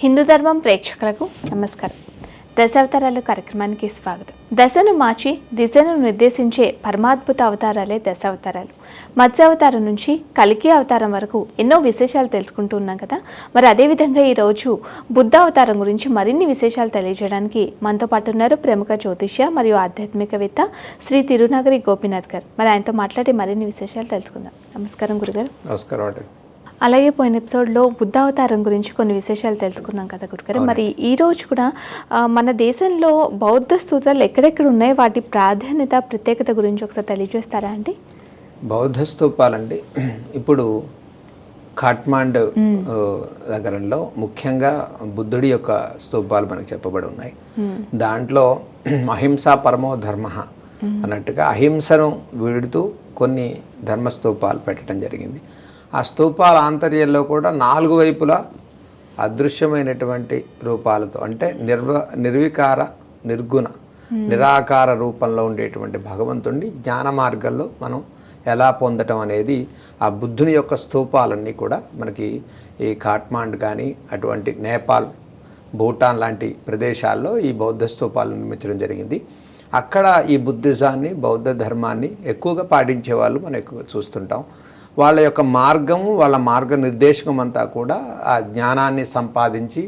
హిందూ ధర్మం ప్రేక్షకులకు నమస్కారం. దశావతారాలు కార్యక్రమానికి స్వాగతం. దశను మార్చి దిశను నిర్దేశించే పరమాద్భుత అవతారాలే దశావతారాలు. మత్స్యావతారం నుంచి కలికి అవతారం వరకు ఎన్నో విశేషాలు తెలుసుకుంటూ ఉన్నాం కదా? మరి అదేవిధంగా ఈరోజు బుద్ధ అవతారం గురించి మరిన్ని విశేషాలు తెలియజేయడానికి మనతో పాటు ఉన్నారు ప్రముఖ జ్యోతిష్య మరియు ఆధ్యాత్మికవేత్త శ్రీ తిరునగరి గోపీనాథ్ గారు. మరి ఆయనతో మాట్లాడి మరిన్ని విశేషాలు తెలుసుకుందాం. నమస్కారం గురుగారు. నమస్కారం అండి. అలాగే పోయిన ఎపిసోడ్లో బుద్ధావతారం గురించి కొన్ని విశేషాలు తెలుసుకున్నాం కదా గురుగారు. మరి ఈ రోజు కూడా మన దేశంలో బౌద్ధ స్తోత్రాలు ఎక్కడెక్కడ ఉన్నాయి? వాటి ప్రాధాన్యత ప్రత్యేకత గురించి ఒకసారి తెలియజేస్తారా అండి? బౌద్ధ స్తూపాలండి. ఇప్పుడు ఖాట్మాండ్ నగరంలో ముఖ్యంగా బుద్ధుడి యొక్క స్తూపాలు మనకు చెప్పబడి ఉన్నాయి. దాంట్లో అహింసా పరమో ధర్మ అన్నట్టుగా అహింసను వీడుతూ కొన్ని ధర్మస్తూపాలు పెట్టడం జరిగింది. ఆ స్తూపాల ఆంతర్యంలో కూడా నాలుగు వైపులా అదృశ్యమైనటువంటి రూపాలతో అంటే నిర్వ నిర్వికార నిర్గుణ నిరాకార రూపంలో ఉండేటువంటి భగవంతుడిని జ్ఞాన మార్గంలో మనం ఎలా పొందటం అనేది ఆ బుద్ధుని యొక్క స్తూపాలన్నీ కూడా మనకి ఈ కాట్మాండ్ కానీ అటువంటి నేపాల్ భూటాన్ లాంటి ప్రదేశాల్లో ఈ బౌద్ధ స్తూపాలు నిర్మించడం జరిగింది. అక్కడ ఈ బుద్ధిజాన్ని బౌద్ధ ధర్మాన్ని ఎక్కువగా పాటించే వాళ్ళు మనం ఎక్కువ చూస్తుంటాం. వాళ్ళ యొక్క మార్గము వాళ్ళ మార్గ నిర్దేశకం అంతా కూడా ఆ జ్ఞానాన్ని సంపాదించి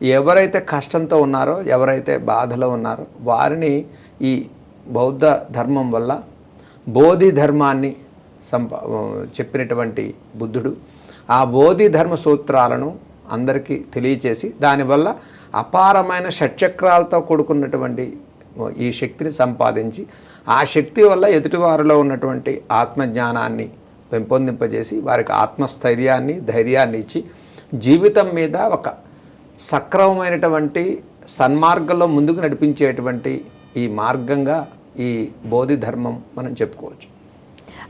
ఎవరైతే కష్టంతో ఉన్నారో ఎవరైతే బాధలో ఉన్నారో వారిని ఈ బౌద్ధ ధర్మం వల్ల బోధి ధర్మాన్ని సంపా చెప్పినటువంటి బుద్ధుడు ఆ బోధి ధర్మ సూత్రాలను అందరికీ తెలియచేసి దానివల్ల అపారమైన షట్చక్రాలతో కూడుకున్నటువంటి ఈ శక్తిని సంపాదించి ఆ శక్తి వల్ల ఎదుటివారిలో ఉన్నటువంటి ఆత్మజ్ఞానాన్ని పెంపొందింపజేసి వారికి ఆత్మస్థైర్యాన్ని ధైర్యాన్ని ఇచ్చి జీవితం మీద ఒక సక్రమమైనటువంటి సన్మార్గంలో ముందుకు నడిపించేటువంటి ఈ మార్గంగా ఈ బోధి ధర్మం మనం చెప్పుకోవచ్చు.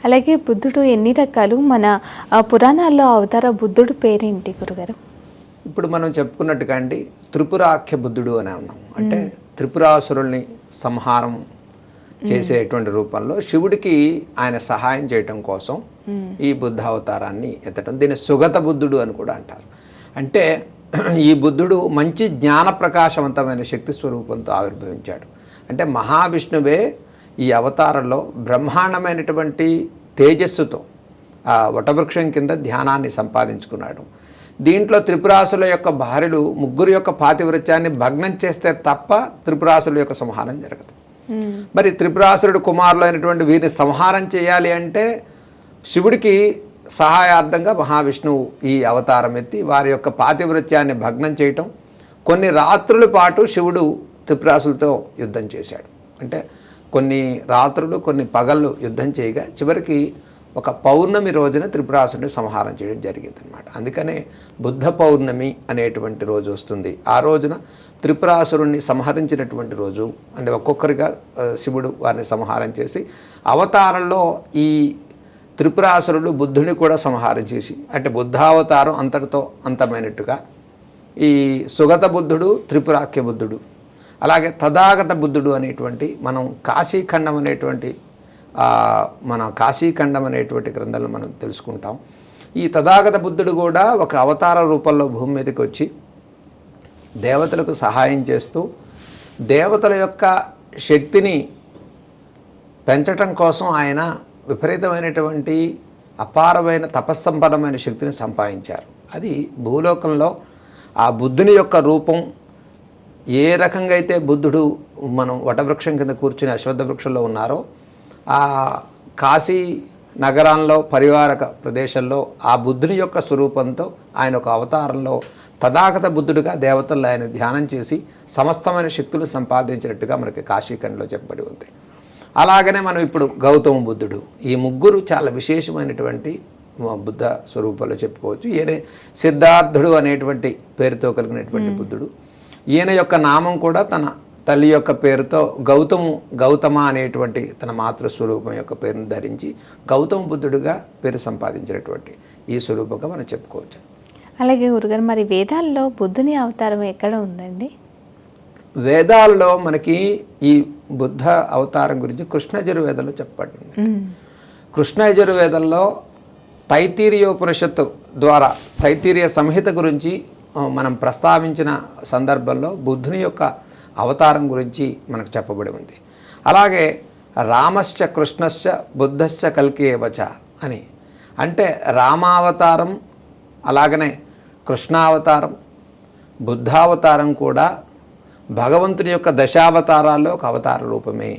అలాగే బుద్ధుడు ఎన్ని రకాలు? మన పురాణాల్లో అవతార బుద్ధుడు పేరేంటి గురుగారు? ఇప్పుడు మనం చెప్పుకున్నట్టుగా అండి త్రిపురాఖ్య బుద్ధుడు అని అన్నాం. అంటే త్రిపురాసురుల్ని సంహారం చేసేటువంటి రూపంలో శివుడికి ఆయన సహాయం చేయటం కోసం ఈ బుద్ధ అవతారాన్ని ఎత్తడం దీన్ని సుగత బుద్ధుడు అని కూడా అంటారు. అంటే ఈ బుద్ధుడు మంచి జ్ఞాన ప్రకాశవంతమైన శక్తి స్వరూపంతో ఆవిర్భవించాడు. అంటే మహావిష్ణువే ఈ అవతారంలో బ్రహ్మాండమైనటువంటి తేజస్సుతో ఆ వటవృక్షం కింద ధ్యానాన్ని సంపాదించుకున్నాడు. దీంట్లో త్రిపురాసుల యొక్క భార్యలు ముగ్గురు యొక్క పాతివృత్యాన్ని భగ్నం చేస్తే తప్ప త్రిపురాసుల యొక్క సంహారం జరగదు. మరి త్రిపురాసురుడు కుమారులు అయినటువంటి వీరిని సంహారం చేయాలి అంటే శివుడికి సహాయార్థంగా మహావిష్ణువు ఈ అవతారం ఎత్తి వారి యొక్క పాతివృత్యాన్ని భగ్నం చేయటం కొన్ని రాత్రుల పాటు శివుడు త్రిపురాసులతో యుద్ధం చేశాడు. అంటే కొన్ని రాత్రులు కొన్ని పగళ్ళు యుద్ధం చేయగా చివరికి ఒక పౌర్ణమి రోజున త్రిపురాసుని సంహారం చేయడం జరిగింది అనమాట అందుకనే బుద్ధ పౌర్ణమి అనేటువంటి రోజు వస్తుంది. ఆ రోజున త్రిపురాసురుణ్ణి సంహరించినటువంటి రోజు అంటే ఒక్కొక్కరిగా శివుడు వారిని సంహారం చేసి అవతారంలో ఈ త్రిపురాసురుడు బుద్ధుని కూడా సంహారం చేసి అంటే బుద్ధావతారం అంతటితో అంతమైనట్టుగా ఈ సుగత బుద్ధుడు త్రిపురాఖ్య బుద్ధుడు అలాగే తథాగత బుద్ధుడు అనేటువంటి మనం కాశీఖండం అనేటువంటి మన కాశీఖండం అనేటువంటి గ్రంథాలను మనం తెలుసుకుంటాం. ఈ తథాగత బుద్ధుడు కూడా ఒక అవతార రూపంలో భూమి మీదకి వచ్చి దేవతలకు సహాయం చేస్తూ దేవతల యొక్క శక్తిని పెంచటం కోసం ఆయన విపరీతమైనటువంటి అపారమైన తపస్సంపన్నమైన శక్తిని సంపాదించారు. అది భూలోకంలో ఆ బుద్ధుని యొక్క రూపం ఏ రకంగా అయితే బుద్ధుడు మనం వటవృక్షం కింద కూర్చుని అశ్వత్థ వృక్షంలో ఉన్నారో ఆ కాశీ నగరాల్లో పరివారక ప్రదేశంలో ఆ బుద్ధుని యొక్క స్వరూపంతో ఆయన ఒక అవతారంలో తథాగత బుద్ధుడిగా దేవతల్లో ఆయన ధ్యానం చేసి సమస్తమైన శక్తులు సంపాదించినట్టుగా మనకి కాశీఖండ్లో చెప్పబడి ఉంది. అలాగనే మనం ఇప్పుడు గౌతమ బుద్ధుడు. ఈ ముగ్గురు చాలా విశేషమైనటువంటి బుద్ధ స్వరూపాల్లో చెప్పుకోవచ్చు. ఈయన సిద్ధార్థుడు అనేటువంటి పేరుతో కలిగినటువంటి బుద్ధుడు. ఈయన యొక్క నామం కూడా తన తల్లి యొక్క పేరుతో గౌతము గౌతమ అనేటువంటి తన మాతృస్వరూపం యొక్క పేరును ధరించి గౌతమ బుద్ధుడుగా పేరు సంపాదించినటువంటి ఈ స్వరూపంగా మనం చెప్పుకోవచ్చు. అలాగే గురుగారు మరి వేదాల్లో బుద్ధుని అవతారం ఎక్కడ ఉందండి? వేదాల్లో మనకి ఈ బుద్ధ అవతారం గురించి కృష్ణ యజుర్వేదంలో చెప్పబడింది. మ్మ్. కృష్ణ యజుర్వేదంలో తైతీరియోపనిషత్తు ద్వారా తైతీరియ సంహిత గురించి మనం ప్రస్తావించిన సందర్భంలో బుద్ధుని యొక్క అవతారం గురించి మనకు చెప్పబడి ఉంది. అలాగే రామశ్చ కృష్ణశ్చ బుద్ధశ్చ కల్కేవచ అని. అంటే రామావతారం అలాగనే కృష్ణావతారం బుద్ధావతారం కూడా భగవంతుని యొక్క దశావతారాల్లో ఒక అవతార రూపమే.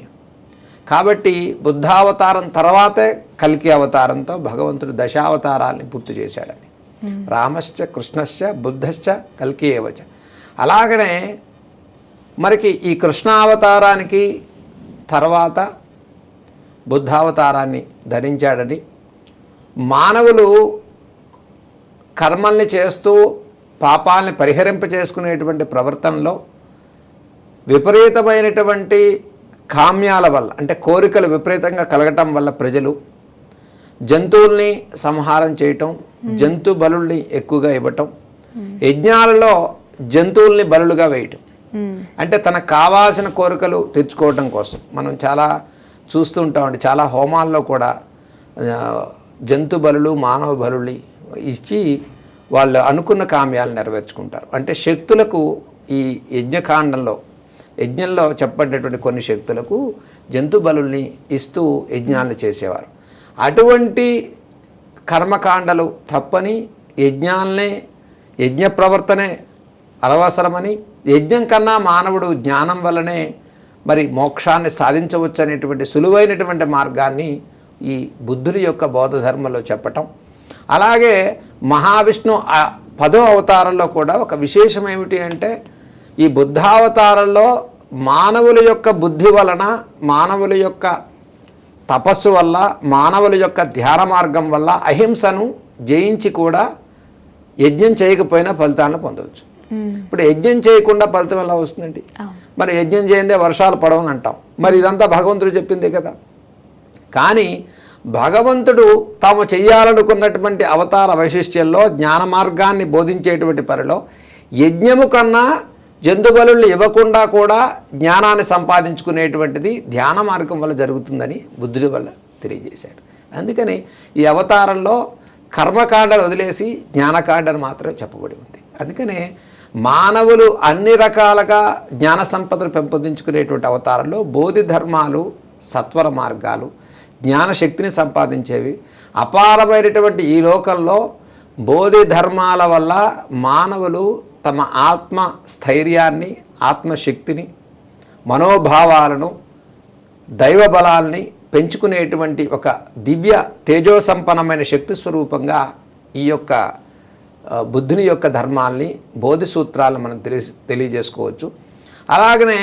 కాబట్టి బుద్ధావతారం తర్వాతే కల్కి అవతారంతో భగవంతుడు దశావతారాల్ని పూర్తి చేశాడని. రామశ్చ కృష్ణశ్చ బుద్ధశ్చ కల్కి ఏవచ. అలాగనే మరికి ఈ కృష్ణావతారానికి తర్వాత బుద్ధావతారాన్ని ధరించాడని. మానవులు కర్మల్ని చేస్తూ పాపాలని పరిహరింప చేసుకునేటువంటి ప్రవర్తనలో విపరీతమైనటువంటి కామ్యాల వల్ల అంటే కోరికలు విపరీతంగా కలగటం వల్ల ప్రజలు జంతువుల్ని సంహారం చేయటం జంతు బలుల్ని ఎక్కువగా ఇవ్వటం యజ్ఞాలలో జంతువుల్ని బలులుగా వేయటం. ఉమ్, అంటే తనకు కావాల్సిన కోరికలు తెచ్చుకోవటం కోసం. మనం చాలా చూస్తూ ఉంటామండి చాలా హోమాల్లో కూడా జంతు బలులు మానవ బలులు ఇచ్చి వాళ్ళు అనుకున్న కామ్యాలు నెరవేర్చుకుంటారు. అంటే శక్తులకు ఈ యజ్ఞకాండంలో యజ్ఞంలో చెప్పబడినటువంటి కొన్ని శక్తులకు జంతు బలుల్ని ఇస్తూ యజ్ఞాలను చేసేవారు. అటువంటి కర్మకాండలు తప్పని యజ్ఞాలనే యజ్ఞ ప్రవర్తనే అనవసరమని యజ్ఞం కన్నా మానవుడు జ్ఞానం వలనే మరి మోక్షాన్ని సాధించవచ్చు అనేటువంటి సులువైనటువంటి మార్గాన్ని ఈ బుద్ధుని యొక్క బౌద్ధ ధర్మంలో చెప్పటం. అలాగే మహావిష్ణు పదో అవతారంలో కూడా ఒక విశేషం ఏమిటి అంటే ఈ బుద్ధావతారంలో మానవుల యొక్క బుద్ధి వలన మానవుల యొక్క తపస్సు వల్ల మానవుల యొక్క ధ్యాన మార్గం వల్ల అహింసను జయించి కూడా యజ్ఞం చేయకపోయినా ఫలితాలను పొందవచ్చు. ఇప్పుడు యజ్ఞం చేయకుండా ఫలితం ఎలా వస్తుందండి? మరి యజ్ఞం చేయందే వర్షాలు పడవని అంటాం. మరి ఇదంతా భగవంతుడు చెప్పిందే కదా. కానీ భగవంతుడు తాము చేయాలనుకున్నటువంటి అవతార వైశిష్ట్యంలో జ్ఞాన మార్గాన్ని బోధించేటువంటి పరిలో యజ్ఞము కన్నా జంతుబలు ఇవ్వకుండా కూడా జ్ఞానాన్ని సంపాదించుకునేటువంటిది ధ్యాన మార్గం వల్ల జరుగుతుందని బుద్ధుడి వల్ల తెలియజేశాడు. అందుకని ఈ అవతారంలో కర్మకాండను వదిలేసి జ్ఞానకాండను మాత్రమే చెప్పబడి ఉంది. అందుకనే మానవులు అన్ని రకాలుగా జ్ఞాన సంపదను పెంపొందించుకునేటువంటి అవతారంలో బోధి ధర్మాలు సత్వర మార్గాలు జ్ఞానశక్తిని సంపాదించేవి అపారమైనటువంటి ఈ లోకంలో బోధి ధర్మాల వల్ల మానవులు తమ ఆత్మ స్థైర్యాన్ని ఆత్మశక్తిని మనోభావాలను దైవ బలాల్ని పెంచుకునేటువంటి ఒక దివ్య తేజోసంపన్నమైన శక్తి స్వరూపంగా ఈ యొక్క బుద్ధుని యొక్క ధర్మాల్ని బోధిసూత్రాలను మనం తెలియ తెలియజేసుకోవచ్చు. అలాగనే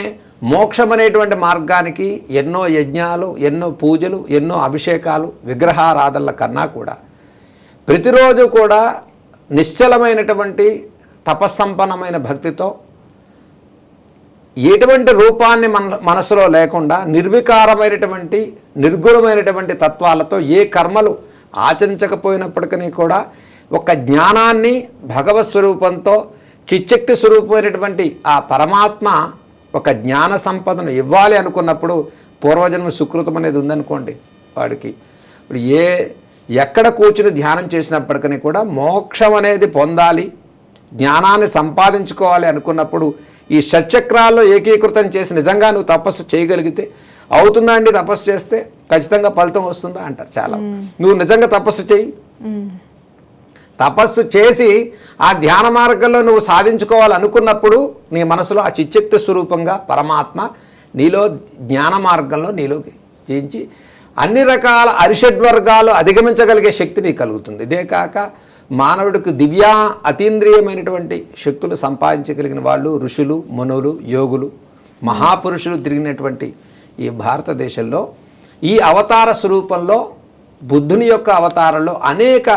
మోక్షం అనేటువంటి మార్గానికి ఎన్నో యజ్ఞాలు ఎన్నో పూజలు ఎన్నో అభిషేకాలు విగ్రహారాధనల కన్నా కూడా ప్రతిరోజు కూడా నిశ్చలమైనటువంటి తపస్సంపన్నమైన భక్తితో ఎటువంటి రూపాన్ని మన మనసులో లేకుండా నిర్వికారమైనటువంటి నిర్గుణమైనటువంటి తత్వాలతో ఏ కర్మలు ఆచరించకపోయినప్పటికీ కూడా ఒక జ్ఞానాన్ని భగవత్ స్వరూపంతో చిచ్చక్తి స్వరూపమైనటువంటి ఆ పరమాత్మ ఒక జ్ఞాన సంపదను ఇవ్వాలి అనుకున్నప్పుడు పూర్వజన్మ సుకృతం అనేది ఉందనుకోండి వాడికి. ఇప్పుడు ఏ ఎక్కడ కూర్చుని ధ్యానం చేసినప్పటికీ కూడా మోక్షం అనేది పొందాలి. జ్ఞానాన్ని సంపాదించుకోవాలి అనుకున్నప్పుడు ఈ షట్చక్రాల్లో ఏకీకృతం చేసి నిజంగా నువ్వు తపస్సు చేయగలిగితే అవుతుందా అండి తపస్సు చేస్తే? ఖచ్చితంగా ఫలితం వస్తుందా అంటారు చాలా నువ్వు నిజంగా తపస్సు చేయి తపస్సు చేసి ఆ ధ్యాన మార్గంలో నువ్వు సాధించుకోవాలనుకున్నప్పుడు నీ మనసులో ఆ చిచ్చక్తి స్వరూపంగా పరమాత్మ నీలో జ్ఞాన మార్గంలో నీలోకి చేయించి అన్ని రకాల అరిషడ్వర్గాలు అధిగమించగలిగే శక్తి నీకు కలుగుతుంది. ఇదే కాక మానవుడికి దివ్యా అతీంద్రియమైనటువంటి శక్తులు సంపాదించగలిగిన వాళ్ళు ఋషులు మనులు యోగులు మహాపురుషులు తిరిగినటువంటి ఈ భారతదేశంలో ఈ అవతార స్వరూపంలో బుద్ధుని యొక్క అవతారంలో అనేక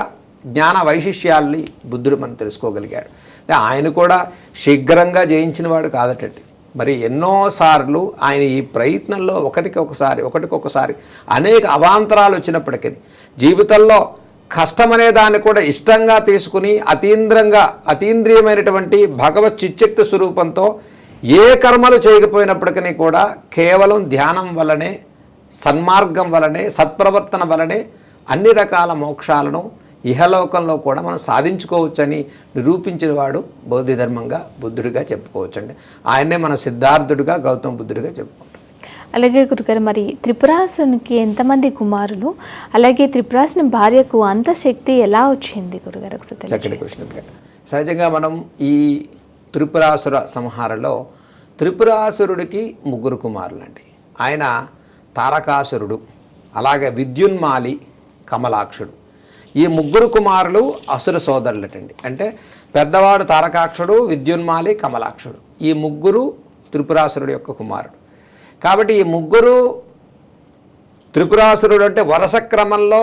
జ్ఞాన వైశిష్యాల్ని బుద్ధుడు మనం తెలుసుకోగలిగాడు. అంటే ఆయన కూడా శీఘ్రంగా జయించినవాడు కాదటండి. మరి ఎన్నోసార్లు ఆయన ఈ ప్రయత్నంలో ఒకటికి ఒకసారి ఒకటికొకసారి అనేక అవాంతరాలు వచ్చినప్పటికీ జీవితంలో కష్టమనే దాన్ని కూడా ఇష్టంగా తీసుకుని అతీంద్రంగా అతీంద్రియమైనటువంటి భగవత్ చిచ్చక్తి స్వరూపంతో ఏ కర్మలు చేయకపోయినప్పటికీ కూడా కేవలం ధ్యానం వల్లనే సన్మార్గం వలనే సత్ప్రవర్తన వలనే అన్ని రకాల మోక్షాలను ఇహలోకంలో కూడా మనం సాధించుకోవచ్చని నిరూపించిన వాడు బౌద్ధ ధర్మంగా బుద్ధుడిగా చెప్పుకోవచ్చండి. ఆయన్నే మనం సిద్ధార్థుడిగా గౌతమ బుద్ధుడిగా చెప్పుకోవచ్చు అలాగే గురుగారు మరి త్రిపురాసునికి ఎంతమంది కుమారులు? అలాగే త్రిపురాసుని భార్యకు అంత శక్తి ఎలా వచ్చింది గురుగారు? ఒకసారి. చక్కటి క్వశ్చన్ సహజంగా మనం ఈ త్రిపురాసుర సంహారంలో త్రిపురాసురుడికి ముగ్గురు కుమారులండి. ఆయన తారకాసురుడు అలాగే విద్యున్మాలి కమలాక్షుడు. ఈ ముగ్గురు కుమారులు అసుర సోదరులటండి. అంటే పెద్దవాడు తారకాక్షుడు విద్యున్మాలి కమలాక్షుడు. ఈ ముగ్గురు త్రిపురాసురుడు యొక్క కుమారుడు. కాబట్టి ఈ ముగ్గురు త్రిపురాసురుడు అంటే వరుస క్రమంలో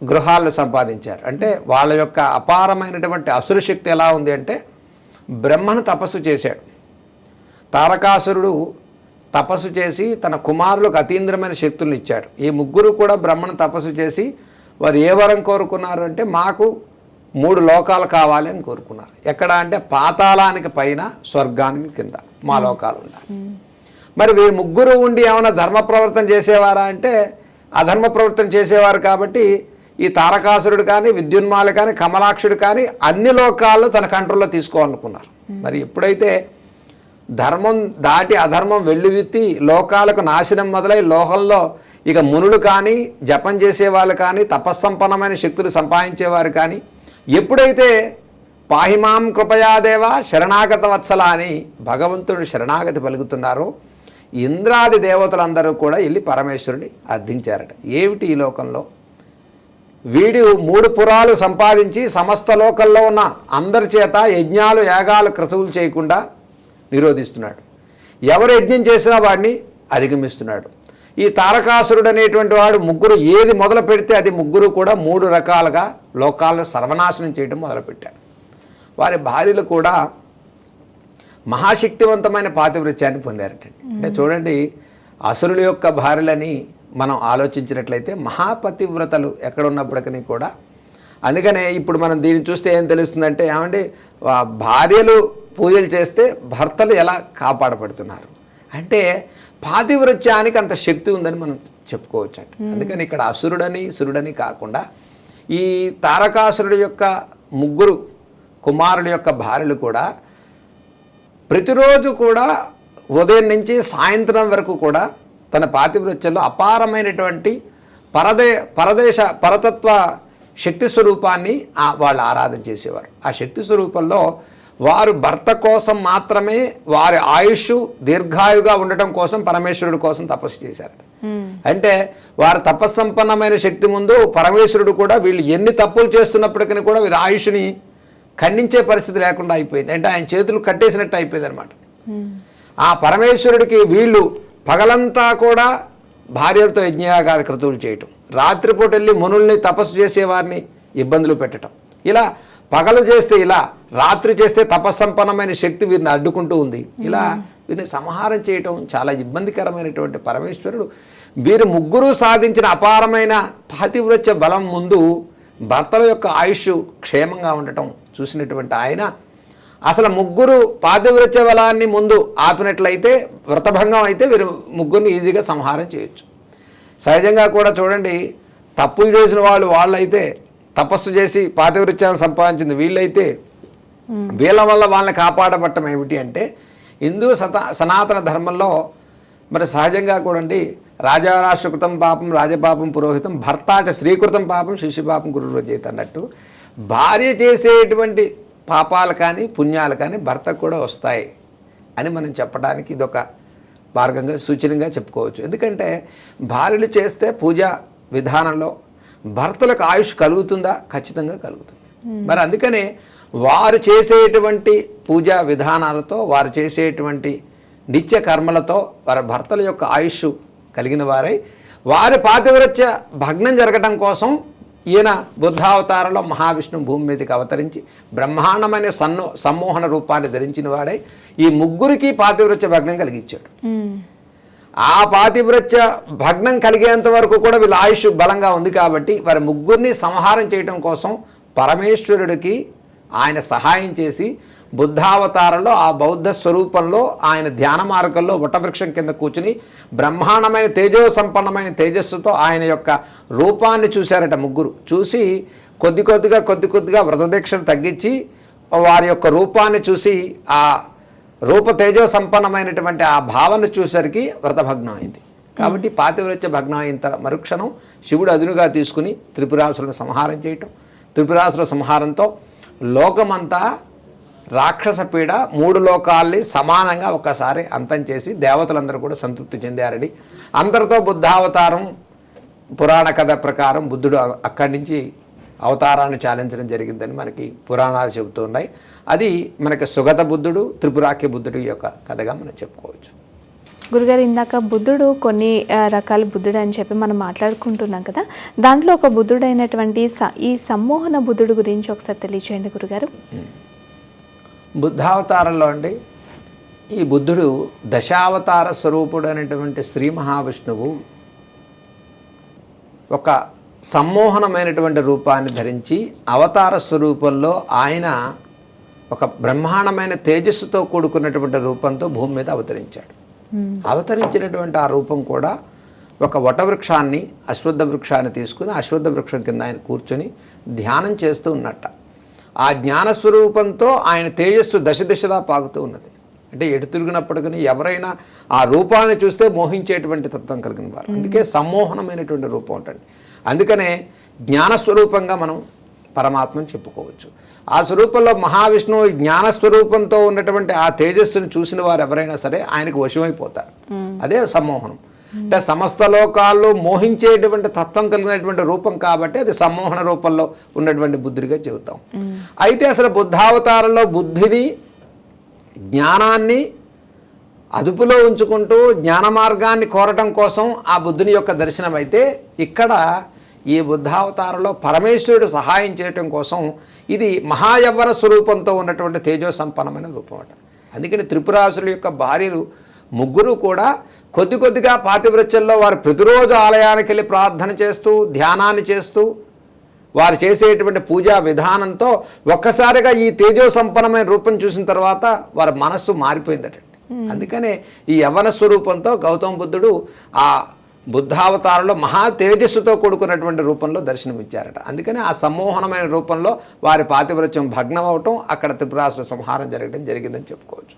గృహాలను సంపాదించారు. అంటే వాళ్ళ యొక్క అపారమైనటువంటి అసుర శక్తి ఎలా ఉంది అంటే బ్రహ్మను తపస్సు చేశాడు. తారకాసురుడు తపస్సు చేసి తన కుమారులకు అతీంద్రమైన శక్తులను ఇచ్చాడు. ఈ ముగ్గురు కూడా బ్రహ్మను తపస్సు చేసి వారు ఏ వరం కోరుకున్నారు అంటే మాకు మూడు లోకాలు కావాలి అని కోరుకున్నారు. ఎక్కడ అంటే పాతాళానికి పైన స్వర్గానికి కింద మా లోకాలు ఉండాలి. మరి వీరు ముగ్గురు ఉండి ఏమైనా ధర్మ ప్రవర్తన చేసేవారా అంటే అధర్మ ప్రవర్తన చేసేవారు కాబట్టి ఈ తారకాసురుడు కానీ విద్యున్మాలు కానీ కమలాక్షుడు కానీ అన్ని లోకాల్లో తన కంట్రోల్లో తీసుకోవాలనుకున్నారు. మరి ఎప్పుడైతే ధర్మం దాటి అధర్మం వెల్లువిత్తి లోకాలకు నాశనం మొదలై లోకంలో ఇక మునులు కానీ జపం చేసేవాళ్ళు కానీ తపస్సంపన్నమైన శక్తులు సంపాదించేవారు కానీ ఎప్పుడైతే పాహిమాం కృపయాదేవ శరణాగత వత్సల అని భగవంతుడు శరణాగతి పలుకుతున్నారో ఇంద్రాది దేవతలందరూ కూడా వెళ్ళి పరమేశ్వరుని అర్థించారట. ఏమిటి ఈ లోకంలో? వీడి మూడు పురాలు సంపాదించి సమస్త లోకల్లో ఉన్న అందరి చేత యజ్ఞాలు యాగాలు క్రతువులు చేయకుండా నిరోధిస్తున్నాడు. ఎవరు యజ్ఞం చేసినా వాడిని అధిగమిస్తున్నాడు. ఈ తారకాసురుడు అనేటువంటి వాడు ముగ్గురు ఏది మొదలు పెడితే అది ముగ్గురు కూడా మూడు రకాలుగా లోకాలను సర్వనాశనం చేయడం మొదలుపెట్టారు. వారి భార్యలు కూడా మహాశక్తివంతమైన పాతివృత్యాన్ని పొందారటండి. అంటే చూడండి అసురుల యొక్క భార్యలని మనం ఆలోచించినట్లయితే మహాపతివ్రతలు ఎక్కడ ఉన్నప్పటికీ కూడా. అందుకనే ఇప్పుడు మనం దీన్ని చూస్తే ఏం తెలుస్తుందంటే ఏమంటే వా- భార్యలు పూజలు చేస్తే భర్తలు ఎలా కాపాడబడుతున్నారు? అంటే పాతివృత్యానికి అంత శక్తి ఉందని మనం చెప్పుకోవచ్చు అండి అందుకని ఇక్కడ అసురుడని సురుడని కాకుండా ఈ తారకాసురుడు యొక్క ముగ్గురు కుమారుల యొక్క భార్యలు కూడా ప్రతిరోజు కూడా ఉదయం నుంచి సాయంత్రం వరకు కూడా తన పాతివృత్యంలో అపారమైనటువంటి పరదే పరదేశ పరతత్వ శక్తి స్వరూపాన్ని వాళ్ళు ఆరాధన చేసేవారు. ఆ శక్తి స్వరూపంలో వారు భర్త కోసం మాత్రమే వారి ఆయుష్ దీర్ఘాయుగా ఉండటం కోసం పరమేశ్వరుడు కోసం తపస్సు చేశారు అంటే వారు తపస్సంపన్నమైన శక్తి ముందు పరమేశ్వరుడు కూడా వీళ్ళు ఎన్ని తప్పులు చేస్తున్నప్పటికీ కూడా వీరి ఆయుష్ని ఖండించే పరిస్థితి లేకుండా అయిపోయింది. అంటే ఆయన చేతులు కట్టేసినట్టు అయిపోయింది అనమాట ఆ పరమేశ్వరుడికి వీళ్ళు పగలంతా కూడా భార్యలతో యజ్ఞయాగాల క్రతువులు చేయటం రాత్రిపూట వెళ్ళి మునుల్ని తపస్సు చేసేవారిని ఇబ్బందులు పెట్టడం ఇలా పగలు చేస్తే ఇలా రాత్రి చేస్తే తపస్సంపన్నమైన శక్తి వీరిని అడ్డుకుంటూ ఉంది. ఇలా వీరిని సంహారం చేయటం చాలా ఇబ్బందికరమైనటువంటి పరమేశ్వరుడు. వీరు ముగ్గురు సాధించిన అపారమైన పాతివృత్య బలం ముందు భర్తల యొక్క ఆయుష్ క్షేమంగా ఉండటం చూసినటువంటి ఆయన. అసలు ముగ్గురు పాతివృత్య బలాన్ని ముందు ఆపినట్లయితే వ్రతభంగం అయితే వీరు ముగ్గురిని ఈజీగా సంహారం చేయొచ్చు. సహజంగా కూడా చూడండి తప్పులు చేసిన వాళ్ళు వాళ్ళైతే తపస్సు చేసి పాతివృత్యాన్ని సంపాదించింది వీళ్ళైతే వీళ్ళ వల్ల వాళ్ళని కాపాడబట్టం ఏమిటి అంటే హిందూ సత సనాతన ధర్మంలో మరి సహజంగా కూడండి రాజారాష్ట్రకృతం పాపం రాజపాపం పురోహితం భర్తాట శ్రీకృతం పాపం శిశుపాపం గురువు చేత అన్నట్టు భార్య చేసేటువంటి పాపాలు కానీ పుణ్యాలు కానీ భర్తకు కూడా వస్తాయి అని మనం చెప్పడానికి ఇదొక మార్గంగా సూచనగా చెప్పుకోవచ్చు. ఎందుకంటే భార్యలు చేస్తే పూజా విధానంలో భర్తలకు ఆయుష్ కలుగుతుందా? ఖచ్చితంగా కలుగుతుంది. మరి అందుకనే వారు చేసేటువంటి పూజా విధానాలతో వారు చేసేటువంటి నిత్య కర్మలతో వారి భర్తల యొక్క ఆయుష్ కలిగిన వారై వారి పాతివ్రత్య భగ్నం జరగటం కోసం ఈయన బుద్ధావతారంలో మహావిష్ణువు భూమి మీదకి అవతరించి బ్రహ్మాండమైన సన్నో సమ్మోహన రూపాన్ని ధరించిన వాడై ఈ ముగ్గురికి పాతివ్రత్య భగ్నం కలిగించాడు. ఆ పాతివ్రత్య భగ్నం కలిగేంత వరకు కూడా వీళ్ళ ఆయుష్ బలంగా ఉంది కాబట్టి వారి ముగ్గురిని సంహారం చేయడం కోసం పరమేశ్వరుడికి ఆయన సహాయం చేసి బుద్ధావతారంలో ఆ బౌద్ధ స్వరూపంలో ఆయన ధ్యాన మార్గంలో వటవృక్షం కింద కూర్చుని బ్రహ్మాండమైన తేజో సంపన్నమైన తేజస్సుతో ఆయన యొక్క రూపాన్ని చూశారట ముగ్గురు. చూసి కొద్ది కొద్దిగా కొద్ది కొద్దిగా వ్రతదీక్షను తగ్గించి వారి యొక్క రూపాన్ని చూసి ఆ రూప తేజో సంపన్నమైనటువంటి ఆ భావన చూసరికి వ్రతభగ్నం అయింది. కాబట్టి పాతివ్రత్య భగ్నం అయిన తర్వాత మరుక్షణం శివుడు అదునుగా తీసుకుని త్రిపురాసులను సంహారం చేయటం. త్రిపురాసుల సంహారంతో లోకమంతా రాక్షస పీడ మూడు లోకాల్ని సమానంగా ఒక్కసారి అంతం చేసి దేవతలందరూ కూడా సంతృప్తి చెందారని. అందరితో బుద్ధావతారం పురాణ కథ ప్రకారం బుద్ధుడు అక్కడి నుంచి అవతారాన్ని చాలించడం జరిగిందని మనకి పురాణాలు చెబుతున్నాయి అది మనకి సుగత బుద్ధుడు త్రిపురాఖ్య బుద్ధుడు యొక్క కథగా మనం చెప్పుకోవచ్చు. గురుగారు ఇందాక బుద్ధుడు కొన్ని రకాల బుద్ధుడు అని చెప్పి మనం మాట్లాడుకుంటున్నాం కదా. దాంట్లో ఒక బుద్ధుడైనటువంటి ఈ సమ్మోహన బుద్ధుడు గురించి ఒకసారి తెలియచేయండి గురుగారు. బుద్ధావతారంలో అండి ఈ బుద్ధుడు దశావతార స్వరూపుడు అనేటువంటి శ్రీ మహావిష్ణువు ఒక సమ్మోహనమైనటువంటి రూపాన్ని ధరించి అవతార స్వరూపంలో ఆయన ఒక బ్రహ్మాండమైన తేజస్సుతో కూడుకున్నటువంటి రూపంతో భూమి మీద అవతరించాడు. అవతరించినటువంటి ఆ రూపం కూడా ఒక వటవృక్షాన్ని అశ్వత్థ వృక్షాన్ని తీసుకుని అశ్వత్థ వృక్షం కింద ఆయన కూర్చొని ధ్యానం చేస్తూ ఉన్నట్ట. ఆ జ్ఞాన స్వరూపంతో ఆయన తేజస్సు దశ దిశలా పాకుతూ ఉన్నది. అంటే ఎటు తిరిగినప్పటికీ ఎవరైనా ఆ రూపాన్ని చూస్తే మోహించేటువంటి తత్వం కలిగిన వారు. అందుకే సమ్మోహనమైనటువంటి రూపం ఉంటుంది. అందుకనే జ్ఞానస్వరూపంగా మనం పరమాత్మని చెప్పుకోవచ్చు. ఆ స్వరూపంలో మహావిష్ణువు ఈ జ్ఞాన స్వరూపంతో ఉన్నటువంటి ఆ తేజస్సును చూసిన వారు ఎవరైనా సరే ఆయనకు వశమైపోతారు. అదే సమ్మోహనం. అంటే సమస్త లోకాల్లో మోహించేటువంటి తత్వం కలిగినటువంటి రూపం కాబట్టి అది సమ్మోహన రూపంలో ఉన్నటువంటి బుద్ధుడిగా చెబుతాం. అయితే అసలు బుద్ధావతారంలో బుద్ధిని జ్ఞానాన్ని అదుపులో ఉంచుకుంటూ జ్ఞాన మార్గాన్ని కోరటం కోసం ఆ బుద్ధుని యొక్క దర్శనం అయితే ఇక్కడ ఈ బుద్ధావతారంలో పరమేశ్వరుడు సహాయం చేయటం కోసం ఇది మహాయవ్వర స్వరూపంతో ఉన్నటువంటి తేజో సంపన్నమైన రూపం అట. అందుకని త్రిపురాసుల యొక్క భార్యలు ముగ్గురు కూడా కొద్ది కొద్దిగా పాతివ్రత్యంలో వారు ప్రతిరోజు ఆలయానికి వెళ్ళి ప్రార్థన చేస్తూ ధ్యానాన్ని చేస్తూ వారు చేసేటువంటి పూజా విధానంతో ఒక్కసారిగా ఈ తేజో సంపన్నమైన రూపం చూసిన తర్వాత వారి మనస్సు మారిపోయిందటండి అందుకనే ఈ యవ్వన స్వరూపంతో గౌతమ బుద్ధుడు ఆ బుద్ధావతారంలో మహా తేజస్సుతో కూడుకున్నటువంటి రూపంలో దర్శనమిచ్చారట. అందుకని ఆ సమ్మోహనమైన రూపంలో వారి పాతివ్రత్యం భగ్నం అవటం అక్కడ త్రిపురాసుల సంహారం జరగడం జరిగిందని చెప్పుకోవచ్చు.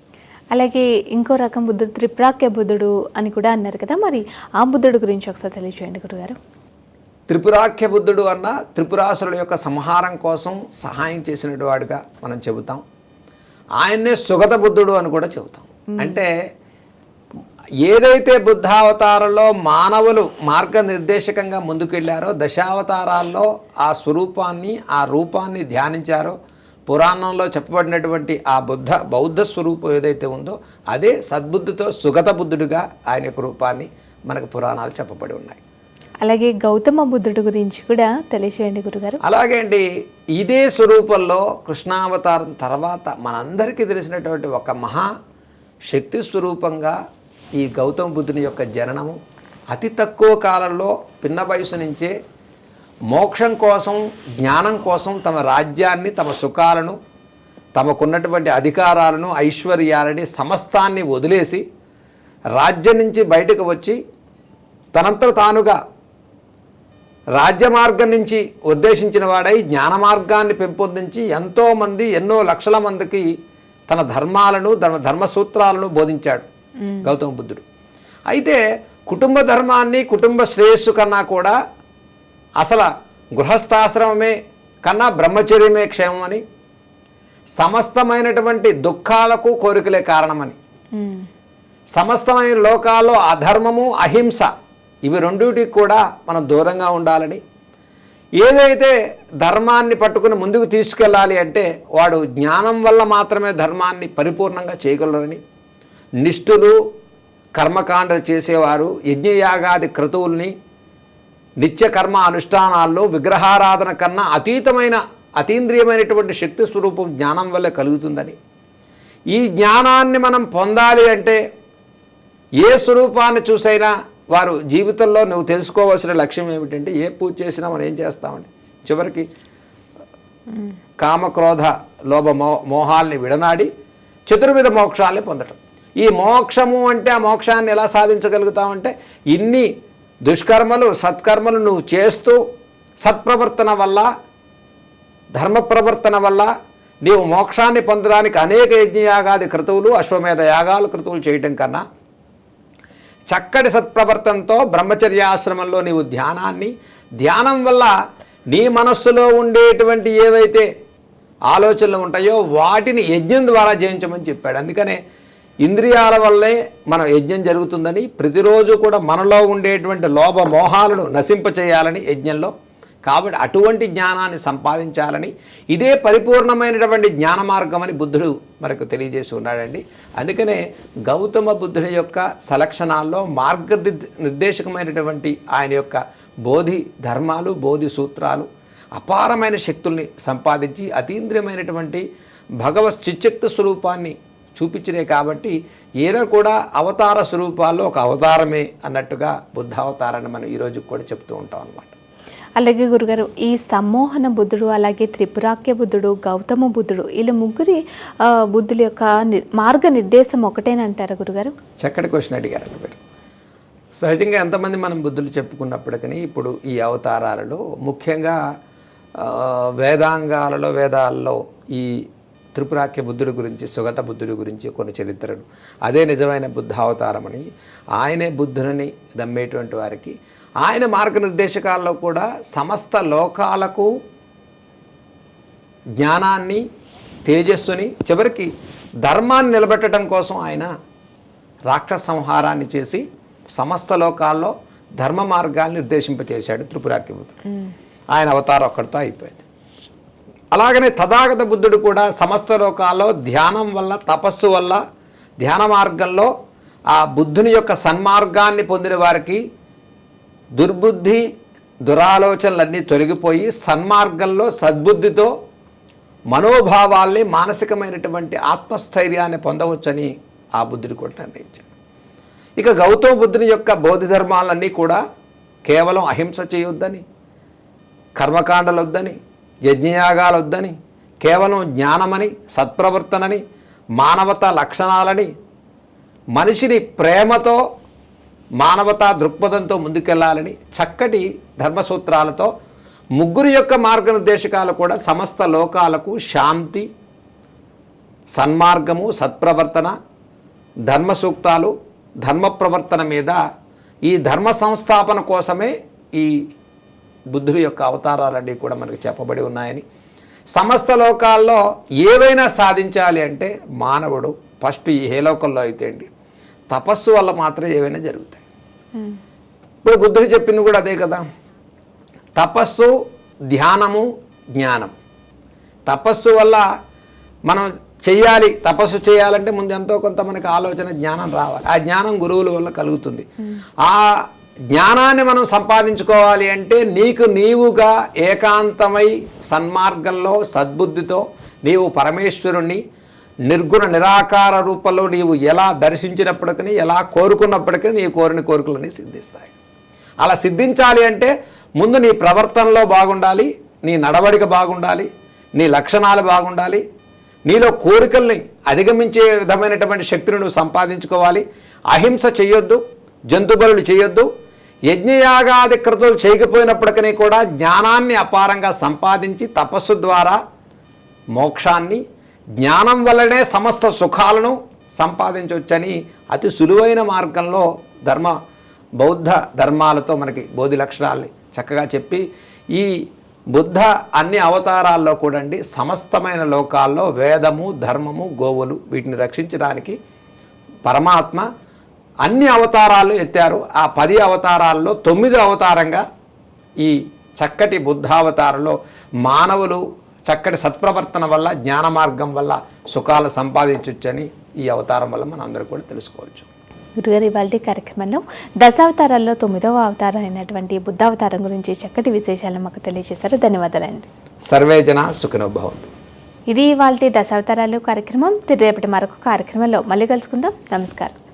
అలాగే ఇంకో రకం బుద్ధుడు త్రిప్రాక్య బుద్ధుడు అని కూడా అన్నారు కదా మరి ఆ బుద్ధుడు గురించి ఒకసారి తెలియచేయండి గురుగారు. త్రిపురాఖ్య బుద్ధుడు అన్న త్రిపురాసురుల యొక్క సంహారం కోసం సహాయం చేసినటువంటి వాడుగా మనం చెబుతాం. ఆయన్నే సుగత బుద్ధుడు అని కూడా చెబుతాం. అంటే ఏదైతే బుద్ధావతారంలో మానవులు మార్గనిర్దేశకంగా ముందుకెళ్ళారో దశావతారాల్లో ఆ స్వరూపాన్ని ఆ రూపాన్ని ధ్యానించారో పురాణంలో చెప్పబడినటువంటి ఆ బుద్ధ బౌద్ధ స్వరూపం ఏదైతే ఉందో అదే సద్బుద్ధితో సుగత బుద్ధుడిగా ఆయన యొక్క రూపాన్ని మనకు పురాణాలు చెప్పబడి ఉన్నాయి. అలాగే గౌతమ బుద్ధుడు గురించి కూడా తెలియచేయండి గురుగారు. అలాగే అండి ఇదే స్వరూపంలో కృష్ణావతారం తర్వాత మనందరికీ తెలిసినటువంటి ఒక మహా శక్తి స్వరూపంగా ఈ గౌతమ బుద్ధుని యొక్క జననము అతి తక్కువ కాలంలో పిన్న వయసు నుంచే మోక్షం కోసం జ్ఞానం కోసం తమ రాజ్యాన్ని తమ సుఖాలను తమకున్నటువంటి అధికారాలను ఐశ్వర్యాలని సమస్తాన్ని వదిలేసి రాజ్యం నుంచి బయటకు వచ్చి తనంతట తానుగా రాజ్య మార్గం నుంచి ఉద్దేశించిన వాడై జ్ఞాన మార్గాన్ని పెంపొందించి ఎంతోమంది ఎన్నో లక్షల మందికి తన ధర్మాలను ధర్మ ధర్మ సూత్రాలను బోధించాడు గౌతమ బుద్ధుడు. అయితే కుటుంబ ధర్మాన్ని కుటుంబ శ్రేయస్సు కన్నా కూడా అసలు గృహస్థాశ్రమమే కన్నా బ్రహ్మచర్యమే క్షేమమని సమస్తమైనటువంటి దుఃఖాలకు కోరికలే కారణమని. సమస్తమైన లోకాల్లో అధర్మము అహింస ఇవి రెండింటికి కూడా మనం దూరంగా ఉండాలని. ఏదైతే ధర్మాన్ని పట్టుకుని ముందుకు తీసుకెళ్ళాలి అంటే వాడు జ్ఞానం వల్ల మాత్రమే ధర్మాన్ని పరిపూర్ణంగా చేయగలరని నిష్ఠులు కర్మకాండలు చేసేవారు యజ్ఞయాగాది క్రతువుల్ని నిత్యకర్మ అనుష్ఠానాల్లో విగ్రహారాధన కన్నా అతీతమైన అతీంద్రియమైనటువంటి శక్తి స్వరూపం జ్ఞానం వల్ల కలుగుతుందని. ఈ జ్ఞానాన్ని మనం పొందాలి అంటే ఏ స్వరూపాన్ని చూసైనా వారు జీవితంలో నువ్వు తెలుసుకోవాల్సిన లక్ష్యం ఏమిటంటే ఏ పూజ చేసినా మనం ఏం చేస్తామండి? చివరికి కామక్రోధ లోభ మో మోహాల్ని విడనాడి చతుర్విధ మోక్షాల్ని పొందటం. ఈ మోక్షము అంటే ఆ మోక్షాన్ని ఎలా సాధించగలుగుతామంటే ఇన్ని దుష్కర్మలు సత్కర్మలు నువ్వు చేస్తూ సత్ప్రవర్తన వల్ల ధర్మ ప్రవర్తన వల్ల నీవు మోక్షాన్ని పొందడానికి అనేక యజ్ఞయాగాది క్రతువులు అశ్వమేధ యాగాలు క్రతువులు చేయటం కన్నా చక్కటి సత్ప్రవర్తనతో బ్రహ్మచర్యాశ్రమంలో నీవు ధ్యానాన్ని ధ్యానం వల్ల నీ మనస్సులో ఉండేటువంటి ఏవైతే ఆలోచనలు ఉంటాయో వాటిని యజ్ఞం ద్వారా జయించమని చెప్పాడు. అందుకనే ఇంద్రియాల వల్లే మన యజ్ఞం జరుగుతుందని ప్రతిరోజు కూడా మనలో ఉండేటువంటి లోభ మోహాలను నశింపచేయాలని యజ్ఞంలో. కాబట్టి అటువంటి జ్ఞానాన్ని సంపాదించాలని ఇదే పరిపూర్ణమైనటువంటి జ్ఞాన మార్గం అని బుద్ధుడు మనకు తెలియజేసి ఉన్నాడండి. అందుకనే గౌతమ బుద్ధుని యొక్క సలక్షణాల్లో మార్గ నిర్దేశకమైనటువంటి ఆయన యొక్క బోధి ధర్మాలు బోధి సూత్రాలు అపారమైన శక్తుల్ని సంపాదించి అతీంద్రియమైనటువంటి భగవత్ చిచ్చక్తి స్వరూపాన్ని చూపించినే కాబట్టి ఈయన కూడా అవతార స్వరూపాల్లో ఒక అవతారమే అన్నట్టుగా బుద్ధ అవతారాన్ని మనం ఈరోజు కూడా చెప్తూ ఉంటాం అన్నమాట. అలాగే గురుగారు ఈ సమ్మోహన బుద్ధుడు అలాగే త్రిపురాఖ్య బుద్ధుడు గౌతమ బుద్ధుడు వీళ్ళ ముగ్గురి బుద్ధుల యొక్క మార్గ నిర్దేశం ఒకటేనంటారా గురుగారు? చక్కటి క్వశ్చన్ అడిగారు మీరు. సహజంగా ఎంతమంది మనం బుద్ధులు చెప్పుకున్నప్పటికీ ఇప్పుడు ఈ అవతారాలలో ముఖ్యంగా వేదాంగాలలో వేదాల్లో ఈ త్రిపురాఖ్య బుద్ధుడి గురించి సుగత బుద్ధుడి గురించి కొన్ని చరిత్రలు. అదే నిజమైన బుద్ధ అవతారమని ఆయనే బుద్ధుని నమ్మేటువంటి వారికి ఆయన మార్గనిర్దేశకాల్లో కూడా సమస్త లోకాలకు జ్ఞానాన్ని తేజస్సుని చివరికి ధర్మాన్ని నిలబెట్టడం కోసం ఆయన రాక్షస సంహారాన్ని చేసి సమస్త లోకాల్లో ధర్మ మార్గాన్ని నిర్దేశింపచేశాడు త్రిపురాకి బుద్ధుడు. ఆయన అవతారం ఒక్కడితో అయిపోయింది. అలాగనే తథాగత బుద్ధుడు కూడా సమస్త లోకాల్లో ధ్యానం వల్ల తపస్సు వల్ల ధ్యాన మార్గంలో ఆ బుద్ధుని యొక్క సన్మార్గాన్ని పొందిన వారికి దుర్బుద్ధి దురాలోచనలన్నీ తొలగిపోయి సన్మార్గంలో సద్బుద్ధితో మనోభావాల్ని మానసికమైనటువంటి ఆత్మస్థైర్యాన్ని పొందవచ్చని ఆ బుద్ధుడు కూడా నిర్ణయించాడు. ఇక గౌతమ బుద్ధుని యొక్క బోధి ధర్మాలన్నీ కూడా కేవలం అహింస చేయొద్దని కర్మకాండలొద్దని యజ్ఞయాగాలు వద్దని కేవలం జ్ఞానమని సత్ప్రవర్తనని మానవత లక్షణాలని మనిషిని ప్రేమతో మానవతా దృక్పథంతో ముందుకెళ్ళాలని చక్కటి ధర్మసూత్రాలతో ముగ్గురు యొక్క మార్గనిర్దేశకాలు కూడా సమస్త లోకాలకు శాంతి సన్మార్గము సత్ప్రవర్తన ధర్మ సూక్తాలు ధర్మ ప్రవర్తన మీద ఈ ధర్మ సంస్థాపన కోసమే ఈ బుద్ధుడి యొక్క అవతారాలన్నీ కూడా మనకు చెప్పబడి ఉన్నాయని. సమస్త లోకాల్లో ఏవైనా సాధించాలి అంటే మానవుడు ఫస్ట్ ఏ లోకంలో అయితే అండి తపస్సు వల్ల మాత్రం ఏవైనా జరుగుతాయి. ఇప్పుడు బుద్ధుడు చెప్పింది కూడా అదే కదా తపస్సు ధ్యానము జ్ఞానం. తపస్సు వల్ల మనం చెయ్యాలి తపస్సు చేయాలంటే ముందు ఎంతో కొంత మనకి ఆలోచన జ్ఞానం రావాలి. ఆ జ్ఞానం గురువుల వల్ల కలుగుతుంది. ఆ జ్ఞానాన్ని మనం సంపాదించుకోవాలి అంటే నీకు నీవుగా ఏకాంతమై సన్మార్గంలో సద్బుద్ధితో నీవు పరమేశ్వరుణ్ణి నిర్గుణ నిరాకార రూపంలో నీవు ఎలా దర్శించినప్పటికీ ఎలా కోరుకున్నప్పటికీ నీ కోరిన కోరికలన్నీ సిద్ధిస్తాయి. అలా సిద్ధించాలి అంటే ముందు నీ ప్రవర్తనలో బాగుండాలి నీ నడవడిక బాగుండాలి నీ లక్షణాలు బాగుండాలి నీలో కోరికల్ని అధిగమించే విధమైనటువంటి శక్తిని నువ్వు సంపాదించుకోవాలి. అహింస చేయొద్దు జంతుబలులు చేయొద్దు యజ్ఞయాగాది కృతులు చేయకపోయినప్పటికీ కూడా జ్ఞానాన్ని అపారంగా సంపాదించి తపస్సు ద్వారా మోక్షాన్ని జ్ఞానం వల్లనే సమస్త సుఖాలను సంపాదించవచ్చని అతి సులువైన మార్గంలో ధర్మ బౌద్ధ ధర్మాలతో మనకి బోధి లక్షణాలని చక్కగా చెప్పి ఈ బుద్ధ అన్ని అవతారాల్లో కూడండి సమస్తమైన లోకాల్లో వేదము ధర్మము గోవులు వీటిని రక్షించడానికి పరమాత్మ అన్ని అవతారాలు ఎత్తారు. ఆ పది అవతారాల్లో తొమ్మిది అవతారంగా ఈ చక్కటి బుద్ధావతారంలో మానవులు చక్కటి సత్ప్రవర్తన వల్ల జ్ఞాన మార్గం వల్ల సుఖాలు సంపాదించవచ్చని ఈ అవతారం వల్ల మనం అందరూ కూడా తెలుసుకోవచ్చు. గురుగారు ఇవాళ కార్యక్రమంలో దశావతారాల్లో తొమ్మిదవ అవతారం అయినటువంటి బుద్ధావతారం గురించి చక్కటి విశేషాలను మాకు తెలియజేశారు. ధన్యవాదాలండి. సర్వేజన సుఖినోభవంతు ఇది ఇవాళ దశావతారాలు కార్యక్రమం. రేపటి మరొక కార్యక్రమంలో మళ్ళీ కలుసుకుందాం. నమస్కారం.